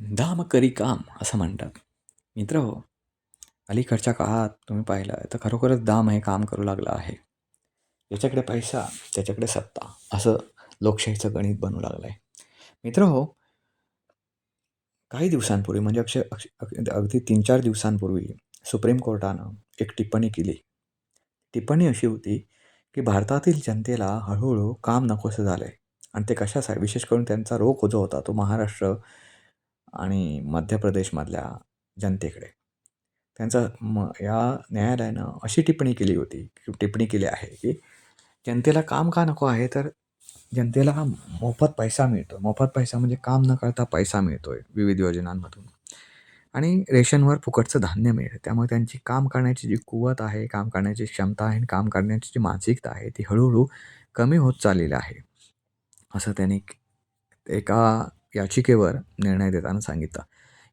दाम करी काम असं म्हणतात. मित्र हो अलीकडच्या काळात तुम्ही पाहिलं तर खरोखरच दाम हे काम करू लागलं आहे. ज्याच्याकडे पैसा त्याच्याकडे सत्ता असं लोकशाहीचं गणित बनू लागलं आहे मित्र हो काही दिवसांपूर्वी म्हणजे अक्षय अक्ष अगदी तीन चार दिवसांपूर्वी सुप्रीम कोर्टानं एक टिप्पणी केली. टिप्पणी अशी होती की भारतातील जनतेला हळूहळू काम नकोसं झालं आहे आणि ते कशासाठी? विशेष करून त्यांचा रोग जो होता तो महाराष्ट्र आणि मध्य प्रदेशमधल्या जनतेकडे. त्यांचं म या न्यायालयानं अशी टिप्पणी केली होती की टिप्पणी केली आहे की जनतेला काम का नको आहे? तर जनतेला मोफत पैसा मिळतो मोफत पैसा म्हणजे काम न करता पैसा मिळतो आहे विविध योजनांमधून. आणि रेशनवर फुकटचं धान्य मिळतं. त्यामुळे त्यांची काम करण्याची जी कुवत आहे काम करण्याची क्षमता आहे आणि काम करण्याची जी मानसिकता आहे ती हळूहळू कमी होत चाललेली आहे. असं त्यांनी एका याचिकेवर निर्णय देताना सांगितलं.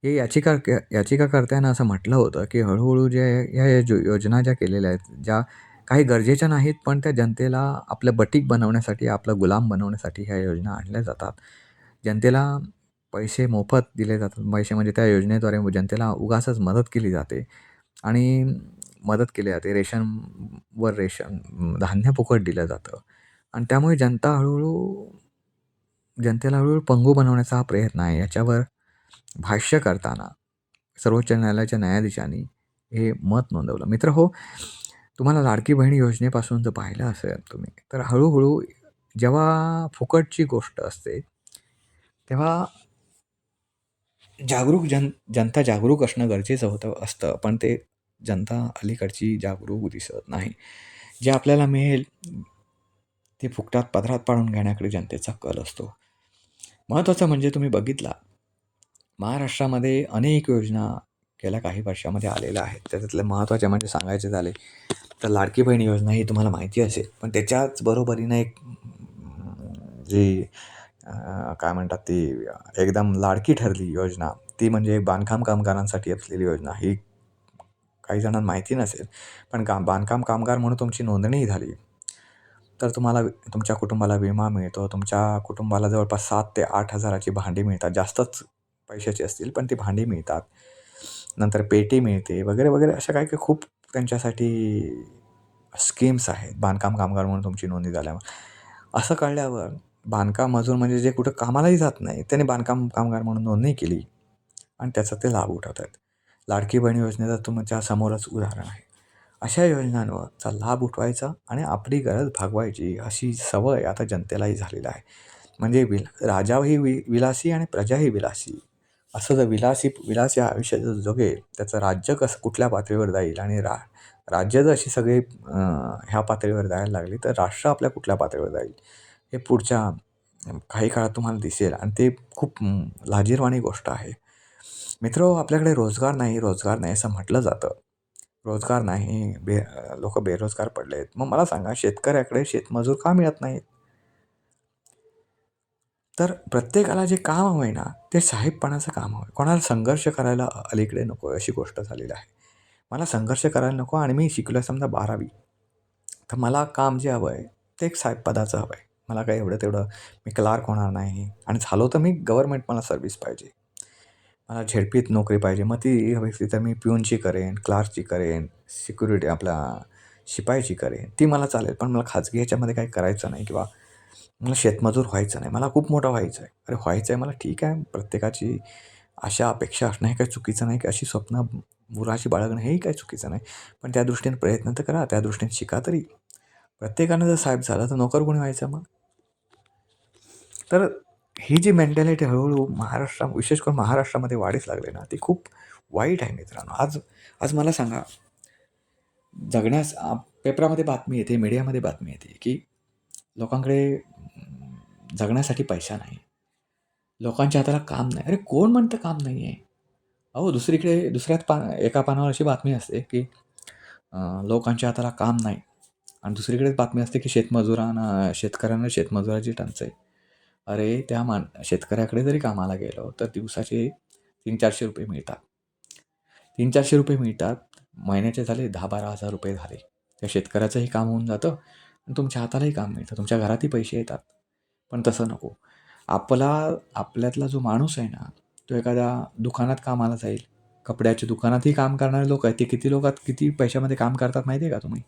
हे याचिका याचिकाकर्त्यांना असं म्हटलं होतं की हळूहळू जे या या जो योजना ज्या केलेल्या आहेत ज्या काही गरजेच्या नाहीत पण त्या जनतेला आपलं बटीक बनवण्यासाठी आपलं गुलाम बनवण्यासाठी ह्या योजना आणल्या जातात. जनतेला पैसे मोफत दिले जातात. पैसे म्हणजे त्या योजनेद्वारे जनतेला उगासच मदत केली जाते. आणि मदत केली जाते. रेशनवर रेशन धान्य फुकट दिलं जातं. आणि त्यामुळे जनता हळूहळू जनतेला हळूहळू पंगू बनवण्याचा हा प्रयत्न आहे. याच्यावर भाष्य करताना सर्वोच्च न्यायालयाच्या न्यायाधीशांनी हे मत नोंदवलं. मित्र हो तुम्हाला लाडकी बहिणी योजनेपासून जर पाहिलं असेल तुम्ही तर हळूहळू जेव्हा फुकटची गोष्ट असते तेव्हा जागरूक जन जनता जागरूक असणं गरजेचं होतं असतं. पण ते जनता अलीकडची जागरूक दिसत नाही. जे आपल्याला मिळेल ते फुकटात पदरात पाडून घेण्याकडे जनतेचा कल असतो. महत्त्वाचं म्हणजे तुम्ही बघितला. महाराष्ट्रामध्ये अनेक योजना गेल्या काही वर्षामध्ये आलेल्या आहेत. त्याच्यातल्या महत्त्वाच्या म्हणजे सांगायचे झाले तर लाडकी बहीण योजना ही तुम्हाला माहिती असेल. पण त्याच्याच बरोबरीनं एक जी काय म्हणतात ती एकदम लाडकी ठरली योजना ती म्हणजे बांधकाम कामगारांसाठी असलेली योजना. ही काही जणांना माहिती नसेल पण का बांधकाम कामगार म्हणून तुमची नोंदणीही झाली. तर तुम्हाला तुमच्या कुटुंबाला विमा मिळतो. तुमच्या कुटुंबाला जवळपास सात ते आठ हजाराची भांडी मिळतात. जास्तच पैशाची असतील पण ती भांडी मिळतात. नंतर पेटी मिळते वगैरे वगैरे अशा काही काही खूप त्यांच्यासाठी स्कीम्स आहेत. बांधकाम कामगार म्हणून तुमची नोंदणी झाल्यावर असं कळल्यावर बांधकाम मजूर म्हणजे जे कुठं कामालाही जात नाही त्याने बांधकाम कामगार म्हणून नोंदणी केली आणि त्याचा ते लाभ उठवतात. लाडकी बहीण योजनेचं तुमच्या समोरच उदाहरण आहे. अशा योजनांवरचा लाभ उठवायचा आणि आपली गरज भागवायची अशी सवय आता जनतेलाही झालेली आहे. म्हणजे विल राजाही वि विलासी आणि प्रजाही विलासी. असं जर विलासी विलासी आयुष्य जर जगेल त्याचं राज्य कसं कुठल्या पातळीवर जाईल आणि रा राज्य जर अशी सगळे ह्या पातळीवर जायला लागली तर राष्ट्र आपल्या कुठल्या पातळीवर जाईल? हे पुढच्या काही काळात तुम्हाला दिसेल आणि ते खूप लाजीरवाणी लाजिरवाणी गोष्ट आहे. मित्र आपल्याकडे रोजगार नाही रोजगार नाही असं म्हटलं जातं. रोजगार नाही बे लोक बेरोजगार पडले आहेत. मग मला सांगा शेतकऱ्याकडे शेतमजूर का मिळत नाहीत? तर प्रत्येकाला जे काम हवं आहे ना ते साहेबपणाचं काम हवं आहे कोणाला संघर्ष करायला अलीकडे नको अशी गोष्ट झालेली आहे. मला संघर्ष करायला नको आणि मी शिकलो आहे समजा बारावी. तर मला काम जे हवं आहे ते एक साहेब पदाचं हवं आहे मला काय एवढं तेवढं मी क्लार्क होणार नाही. आणि झालो तर मी गव्हर्मेंट मला सर्व्हिस पाहिजे. मला झेडपीत नोकरी पाहिजे. मग ती हवी तर मी पिऊनची करेन क्लार्कची करेन सिक्युरिटी आपला शिपाईची करेन. ती मला चालेल पण मला खाजगी ह्याच्यामध्ये काही करायचं नाही किंवा मला शेतमजूर व्हायचं नाही. मला खूप मोठं व्हायचं आहे. अरे व्हायचं आहे मला ठीक आहे. प्रत्येकाची अशा अपेक्षा असणं हे काही चुकीचं नाही की अशी स्वप्न मुराशी बाळगणं हेही काही चुकीचं नाही. पण त्या दृष्टीने प्रयत्न तर करा त्या दृष्टीने शिका तरी. प्रत्येकानं जर साहेब झालं तर नोकर कोणी व्हायचं मग? तर ही जी मेंटॅलिटी हळूहळू महाराष्ट्रा विशेष करून महाराष्ट्रामध्ये वाढीस लागले ना ती खूप वाईट आहे मित्रांनो. आज आज मला सांगा जगण्यास पेपरामध्ये बातमी येते मीडियामध्ये बातमी येते की लोकांकडे जगण्यासाठी पैसा नाही. लोकांच्या हाताला काम नाही. अरे कोण म्हणतं काम नाही आहे अहो दुसरीकडे दुसऱ्यात पा एका पानावर अशी बातमी असते की लोकांच्या हाताला काम नाही. आणि दुसरीकडेच बातमी असते की शेतमजुरांना शेतकऱ्यांना शेतमजुराची टंचाई. अरे त्या मान शेतकऱ्याकडे जरी कामाला गेलो तर दिवसाचे तीन चारशे रुपये मिळतात. तीन चारशे रुपये मिळतात महिन्याचे झाले दहा बारा हजार रुपये झाले. त्या शेतकऱ्याचंही काम होऊन जातं आणि तुमच्या हातालाही काम मिळतं तुमच्या घरातही पैसे येतात. पण तसं नको. आपला आपल्यातला जो माणूस आहे ना तो एखाद्या दुकानात कामाला जाईल. कपड्याच्या दुकानातही काम करणारे लोक आहेत. ते किती लोकात किती पैशामध्ये काम करतात माहिती आहे का तुम्ही?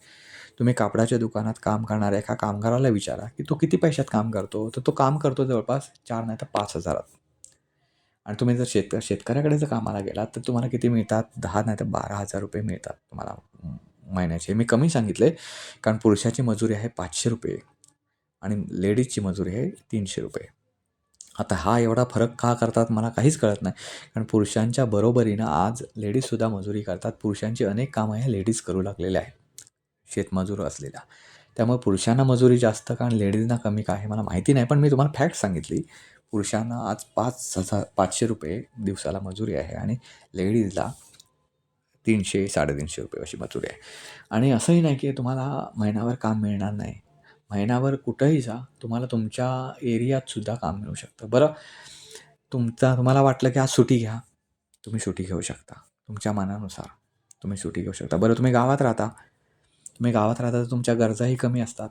तुम्ही कापडाच्या दुकानात काम करणाऱ्या एका कामगाराला विचारा की तो किती पैशात काम करतो. तर तो काम करतो जवळपास चार नाही तर पाच हजारात. आणि तुम्ही जर शेतक शेतकऱ्याकडे जर कामाला गेलात तर तुम्हाला किती मिळतात? दहा नाही तर बारा हजार रुपये मिळतात तुम्हाला महिन्याचे. मी कमी सांगितले कारण पुरुषाची मजुरी आहे पाचशे रुपये आणि लेडीजची मजुरी आहे तीनशे रुपये. आता हा एवढा फरक का करतात मला काहीच कळत नाही. कारण पुरुषांच्या बरोबरीनं आज लेडीजसुद्धा मजुरी करतात. पुरुषांची अनेक कामं ह्या लेडीज करू लागलेल्या आहेत. शेतमजूर असलेला त्यामुळे पुरुषांना मजुरी जास्त कारण लेडीजना कमी का आहे मला माहिती नाही पण मी तुम्हाला फॅक्ट सांगितली. पुरुषांना आज पाच हजार पाचशे रुपये दिवसाला मजुरी आहे आणि लेडीजला तीनशे साडेतीनशे रुपये अशी मजुरी आहे. आणि असंही नाही की तुम्हाला महिनाभर काम मिळणार नाही. महिनाभर कुठंही जा तुम्हाला तुमच्या एरियातसुद्धा काम मिळू शकतं. बरं तुमचा तुम्हाला वाटलं की आज सुट्टी घ्या तुम्ही सुट्टी घेऊ शकता. तुमच्या मनानुसार तुम्ही सुट्टी घेऊ शकता. बरं तुम्ही गावात राहता तुम्ही गावात राहता तर तुमच्या गरजाही कमी असतात.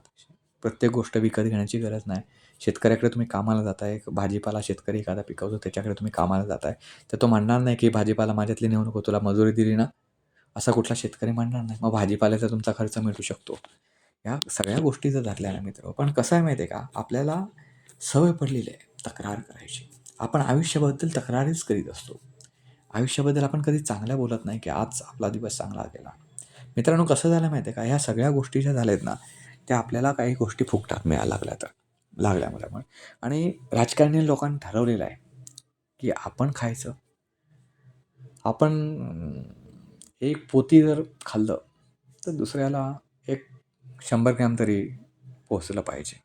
प्रत्येक गोष्ट विकत घेण्याची गरज नाही. शेतकऱ्याकडे तुम्ही कामाला जाताय. भाजीपाला शेतकरी एखादा पिकवतो त्याच्याकडे तुम्ही कामाला जाताय. तर तो म्हणणार नाही की भाजीपाला माझ्यातली नेऊ नको तुला मजुरी दिली ना? असा कुठला शेतकरी म्हणणार नाही. मग भाजीपाल्याचा तुमचा खर्च मिळू शकतो. या सगळ्या गोष्टी जर धरल्या ना मित्र पण कसं आहे माहिती आहे का? आपल्याला सवय पडलेली आहे तक्रार करायची. आपण आयुष्याबद्दल तक्रारीच करीत असतो. आयुष्याबद्दल आपण कधी चांगल्या बोलत नाही की आज आपला दिवस चांगला गेला. मित्रांनो कसं झालं माहिती आहे का? ह्या सगळ्या गोष्टी ज्या झाल्यात ना त्या आपल्याला काही गोष्टी फुकटात मिळायला लागल्या तर लागल्यामुळे आणि राजकारणी लोकांनी ठरवलेलं आहे की आपण खायचं. आपण एक पोती जर खाल्लं तर दुसऱ्याला एक शंभर ग्रॅम तरी पोचलं पाहिजे.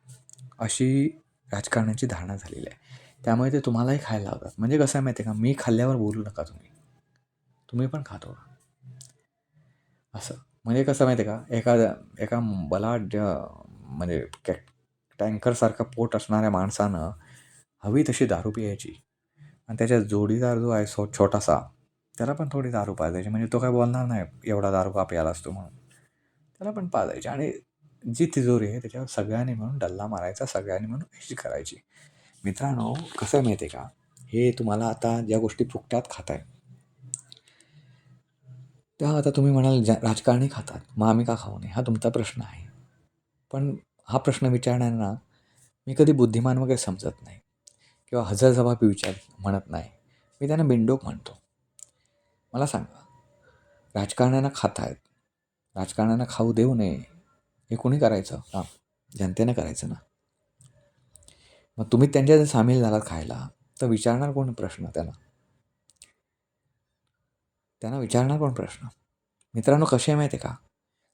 अशी राजकारणाची धारणा झालेली आहे. त्यामुळे ते तुम्हालाही खायला लावतात. म्हणजे कसं आहे माहिती आहे का? मी खाल्ल्यावर बोलू नका तुम्ही. तुम्ही पण खातो. असं. म्हणजे कसं माहिती आहे का? एखाद्या एका बलाढ्य म्हणजे कॅ टँकरसारखं पोट असणाऱ्या माणसानं हवी तशी दारू प्यायची. आणि त्याच्या जोडीदार जो आहे सो छोटासा त्याला पण थोडी दारू पाजायची. म्हणजे तो काय बोलणार नाही एवढा दारू का प्यायला असतो म्हणून. त्याला पण पाजायची. आणि जी तिजोरी आहे त्याच्यावर सगळ्यांनी म्हणून डल्ला मारायचा सगळ्यांनी म्हणून अशी करायची. मित्रांनो कसं माहिती आहे का? हे तुम्हाला आता ज्या गोष्टी फुकटात खाताय त्या आता तुम्ही म्हणाल ज्या राजकारणी खातात मग आम्ही का खाऊ नये? हा तुमचा प्रश्न आहे. पण हा प्रश्न विचारणाऱ्यांना मी कधी बुद्धिमान वगैरे समजत नाही किंवा हजरजबाबी विचार म्हणत नाही. मी त्यांना बिंडोक म्हणतो. मला सांगा राजकारण्यांना आहेत राजकारण्यांना खाऊ देऊ नये हे कोणी करायचं? काम जनतेनं करायचं ना. मग तुम्ही त्यांच्या जर सामील झालात खायला तर विचारणार कोण प्रश्न त्यांना त्यांना विचारणार पण प्रश्न. मित्रांनो कसे आहे माहिती आहे का?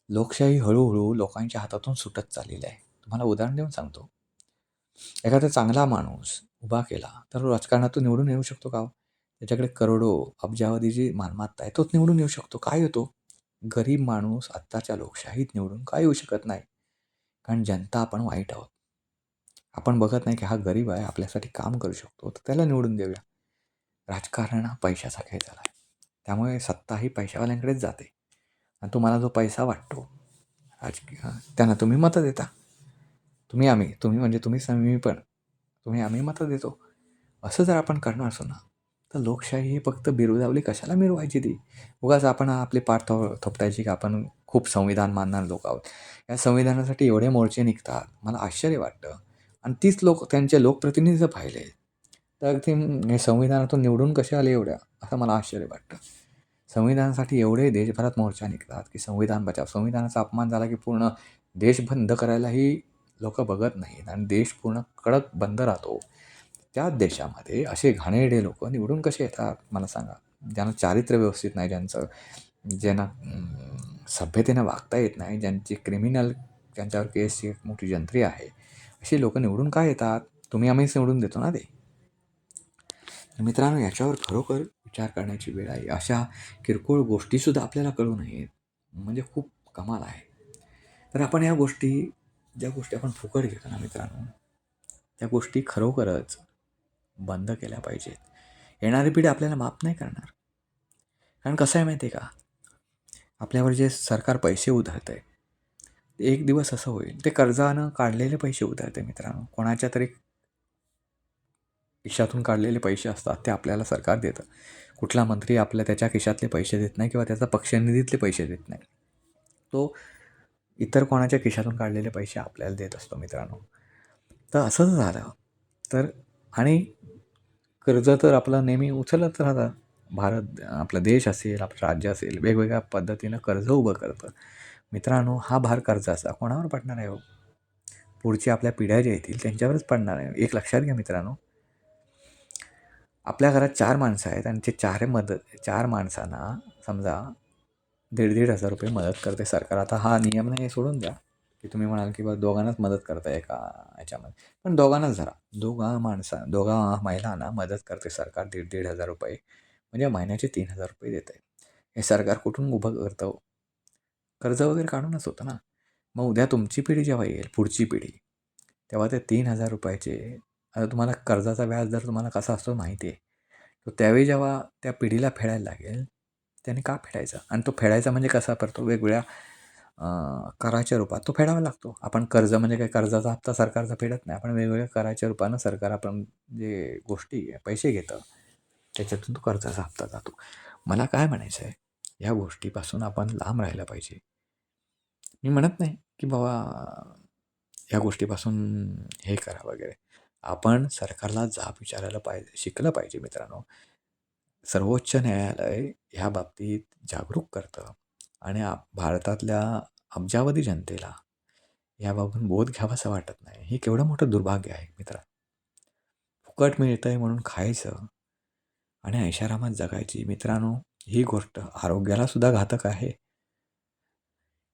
लोकशाही हळूहळू लोकांच्या हातातून सुटत चाललेली आहे. तुम्हाला उदाहरण देऊन सांगतो. एखादा चांगला माणूस उभा केला तर तो राजकारणातून निवडून येऊ शकतो का हो? त्याच्याकडे करोडो अब्जावधी जी मालमत्ता आहे. तोच निवडून येऊ शकतो. काय होतो? गरीब माणूस आत्ताच्या लोकशाहीत निवडून काय येऊ शकत नाही? कारण जनता आपण वाईट आहोत. आपण बघत नाही की हा गरीब आहे आपल्यासाठी काम करू शकतो. तर त्याला निवडून देऊया. राजकारण हा पैशाचा खेळ झाला आहे त्यामुळे सत्ता ही पैशावाल्यांकडेच जाते. आणि तुम्हाला जो पैसा वाटतो राजकीय त्यांना तुम्ही मतं देता. तुम्ही आम्ही तुम्ही म्हणजे तुम्ही मी पण तुम्ही आम्ही मतं देतो. असं जर आपण करणार असू ना तर लोकशाही ही फक्त बिरुदावली कशाला मिरवायची ती? उगाच आपण आपले पाठ थो थोपटायची की आपण खूप संविधान मानणार लोक आहोत. या संविधानासाठी एवढे मोर्चे निघतात. मला आश्चर्य वाटतं. आणि तीच लोक त्यांचे लोकप्रतिनिधी जर पाहिले तर ते हे संविधानातून निवडून कसे आले एवढ्या? असं मला आश्चर्य वाटतं. संविधानासाठी एवढे देशभरात मोर्चा निघतात की संविधान बचाव संविधानाचा अपमान झाला की पूर्ण देश बंद करायलाही लोक बघत नाहीत आणि देश पूर्ण कडक बंद राहतो. त्याच देशामध्ये असे घाणेरडे लोक निवडून कसे येतात मला सांगा. ज्यांना चारित्र्य व्यवस्थित नाही ज्यांचं ज्यांना सभ्यतेनं वागता येत नाही ज्यांची क्रिमिनल ज्यांच्यावर केसची एक मोठी जंत्री आहे अशी लोक निवडून काय येतात? तुम्ही आम्हीच निवडून देतो ना ते? मित्रांनो याच्यावर खरोखर उपचार करण्याची वेळ आहे. अशा किरकोळ गोष्टीसुद्धा आपल्याला कळू नयेत. म्हणजे खूप कमाल आहे. तर आपण या गोष्टी ज्या गोष्टी आपण फुकट घेतो ना मित्रांनो त्या गोष्टी खरोखरच बंद केल्या पाहिजेत. येणारी पिढी आपल्याला माफ नाही करणार. कारण कसं आहे माहिती आहे का? आपल्यावर जे सरकार पैसे उधळतं आहे एक दिवस असं होईल. ते कर्जानं काढलेले पैसे उधळते मित्रांनो. कोणाच्या तरी खिशातून काढलेले पैसे असतात ते आपल्याला सरकार देतं. कुठला मंत्री आपल्या त्याच्या खिशातले पैसे देत नाही किंवा त्याचा पक्षनिधीतले पैसे देत नाही. तो इतर कोणाच्या खिशातून काढलेले पैसे आपल्याला देत असतो मित्रांनो. तर असंच झालं. तर आणि कर्ज तर आपलं नेहमी उचलत राहतं. भारत आपला देश असेल आपलं राज्य असेल वेगवेगळ्या पद्धतीनं कर्ज उभं करतं. मित्रांनो हा भार कर्जाचा कोणावर पडणार आहे हो? पुढची आपल्या पिढ्या ज्या येतील त्यांच्यावरच पडणार आहे. एक लक्षात घ्या मित्रांनो. आपल्या घरात चार माणसं आहेत आणि ते चार मदत चार माणसांना समजा दीड दीड हजार रुपये मदत करते सरकार. आता हा नियम नाही सोडून द्या. की तुम्ही म्हणाल की बा दोघांनाच मदत करताय का याच्यामध्ये. पण दोघांनाच धरा दोघा माणसा दोघा महिलांना मदत करते सरकार दीड दीड हजार रुपये. म्हणजे महिन्याचे तीन हजार रुपये देत. आहे हे सरकार कुठून उभं करतं? कर्ज वगैरे काढूनच होतं ना. मग उद्या तुमची पिढी जेव्हा येईल पुढची पिढी तेव्हा ते तीन हजार रुपयाचे आता तुम्हाला कर्जाचा व्याजदर तुम्हाला कसा असतो माहिती आहे. तो त्यावेळी जेव्हा त्या पिढीला फेडायला लागेल त्याने का फेडायचा? आणि तो फेडायचा म्हणजे कसा? करतो वेगवेगळ्या कराच्या रूपात तो फेडावा लागतो. आपण कर्ज म्हणजे काही कर्जाचा हप्ता सरकारचा फेडत नाही. आपण वेगवेगळ्या कराच्या रूपानं सरकार आपण जे गोष्टी पैसे घेतं त्याच्यातून तो कर्जाचा हप्ता जातो. मला काय म्हणायचं आहे? ह्या गोष्टीपासून आपण लांब राहिलं पाहिजे. मी म्हणत नाही की बाबा ह्या गोष्टीपासून हे करा वगैरे. आपण सरकारला जाब विचारायला पाहिजे शिकलं पाहिजे मित्रांनो. सर्वोच्च न्यायालय ह्या बाबतीत जागरूक करतं आणि आप भारतातल्या अब्जावधी जनतेला याबाबत बोध घ्यावासा वाटत नाही. हे केवढं मोठं दुर्भाग्य आहे मित्रा. फुकट मिळतं आहे म्हणून खायचं आणि ऐशारामात जगायची मित्रांनो ही गोष्ट आरोग्याला सुद्धा घातक आहे.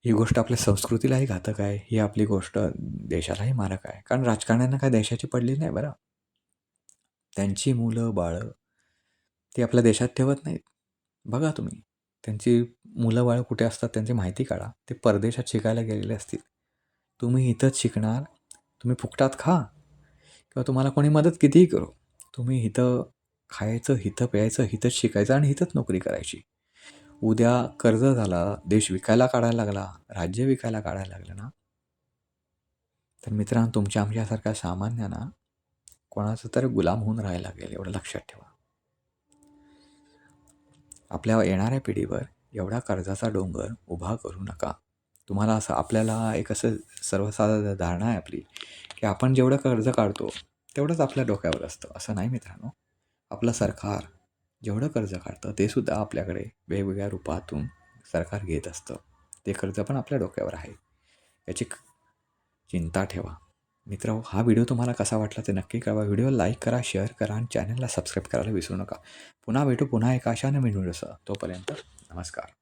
ही गोष्ट आपल्या संस्कृतीलाही घातक आहे. ही आपली गोष्ट देशालाही मारक आहे. कारण राजकारण्यांना काय देशाची पडली नाही बरं. त्यांची मुलं बाळं ती आपल्या देशात ठेवत नाहीत. बघा तुम्ही. त्यांची मुलं बाळं कुठे असतात त्यांची माहिती काढा. ते परदेशात शिकायला गेलेले असतील. तुम्ही इथंच शिकणार. तुम्ही फुकटात खा. किंवा तुम्हाला कोणी मदत कितीही करू. तुम्ही इथं खायचं हिथं प्यायचं हिथंच शिकायचं आणि हिथंच नोकरी करायची. उद्या कर्ज झाला देश विकायला काढायला लागला राज्य विकायला काढायला लागलं ना? तर मित्रांनो तुमच्या आमच्यासारख्या सामान्यांना कोणाचं तर गुलाम होऊन राहायला लागेल एवढं लक्षात ठेवा. आपल्या येणाऱ्या पिढीवर एवढा कर्जाचा डोंगर उभा करू नका. तुम्हाला असं आपल्याला एक असं सर्वसाधारण धारणा आहे आपली की आपण जेवढं कर्ज काढतो तेवढंच आपल्या डोक्यावर असतं. असं नाही मित्रांनो. आपलं सरकार जेवढं कर्ज काढतं ते सुद्धा आपल्याकडे वेगवेगळ्या रूपातून सरकार घेत असतं. ते कर्ज पण आपल्या डोक्यावर आहे. याची चिंता ठेवा. मित्र हा व्हिडिओ तुम्हाला कसा वाटला ते नक्की कळवा. व्हिडिओ लाईक करा शेअर करा आणि चॅनलला सबस्क्राईब करायला विसरू नका. पुन्हा भेटू पुन्हा एका अशा नवीन व्हिडिओसह. तोपर्यंत नमस्कार.